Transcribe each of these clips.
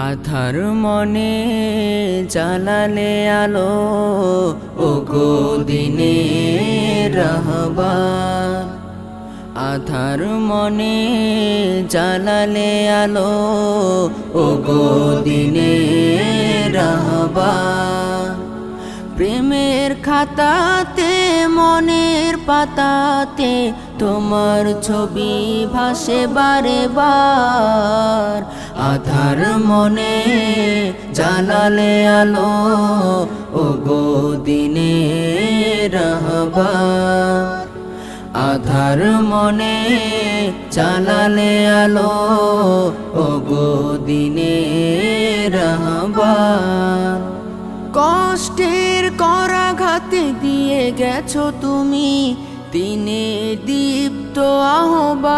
আধার মনে জ্বালালে আলো ও গো দিনে রহবার আধার মনে জ্বালালে আলো ও গো দিনে রহবার প্রেমের খাতাতে মনের পাতাতে তোমার ছবি ভাসে বারে বার। আধার মনে জানালে আলো ও গো দিনে আধার মনে চালালে আলো ও গো দিনে রহবার। গেছো তুমি দিনে দীপ্ত আহ্বান।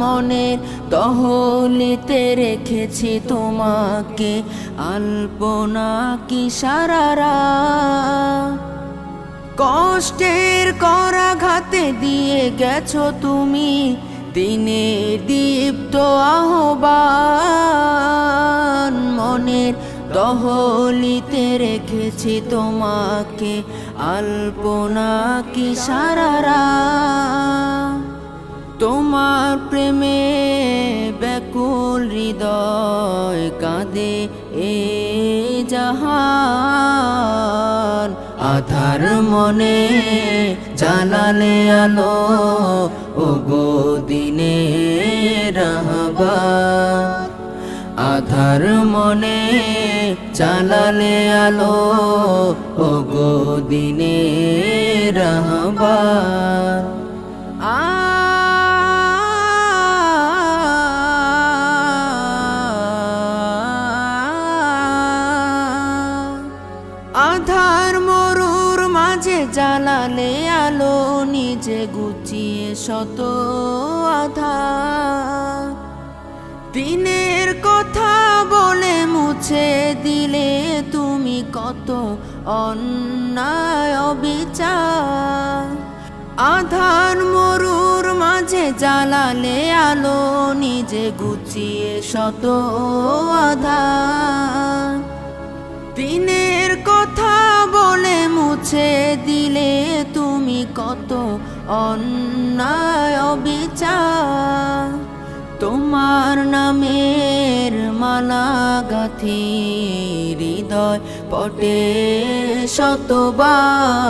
মনের তহলিতে রেখেছি তোমাকে আলপনা কি সারারা। কষ্টের করাঘাতে দিয়ে গেছো তুমি দিনে দীপ্ত আহ্বান। মনের দহলিতে রেখেছি তোমাকে আলপনা কি সারারা তোমার প্রেমে ব্যাকুল হৃদয় কাঁদে এ জাহান। আধার মনে জানালে আলো ও গো দিনে রহবার আধার মনে চালালে আলো ও গো দিনে আধার মরুর মাঝে জ্বালালে আলো, নিজে গুছিয়ে শত বলে মুছে দিলে তুমি কত অন্যায় অবিচার। আধার মরুর মাঝে জ্বালালে আলো, নিজে গুছিয়ে শত আধার। দিনের কথা বলে মুছে দিলে তুমি কত অন্যায় অবিচার। তোমার নামের মালা গাথি হৃদয় পটে শতবার।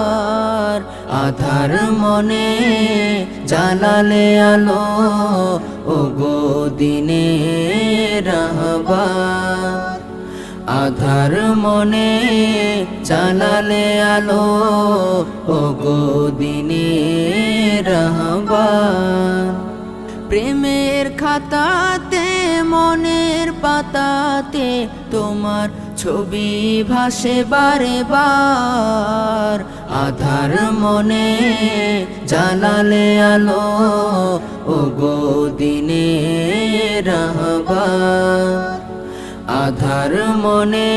আধার মনে জানালে আলো ও গো দিনে আধার মনে চালালে আলো ও গো দিনে রহবার প্রেমের খাতাতে মনের পাতাতে তোমার ছবি ভাসে বারে বার আধার মনে জানালে আলো ও গো দিনে আধার মনে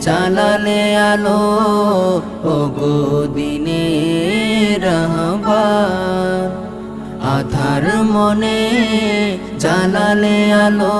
চালালে আলো ও গো দিনে আধার মনে জানালে আলো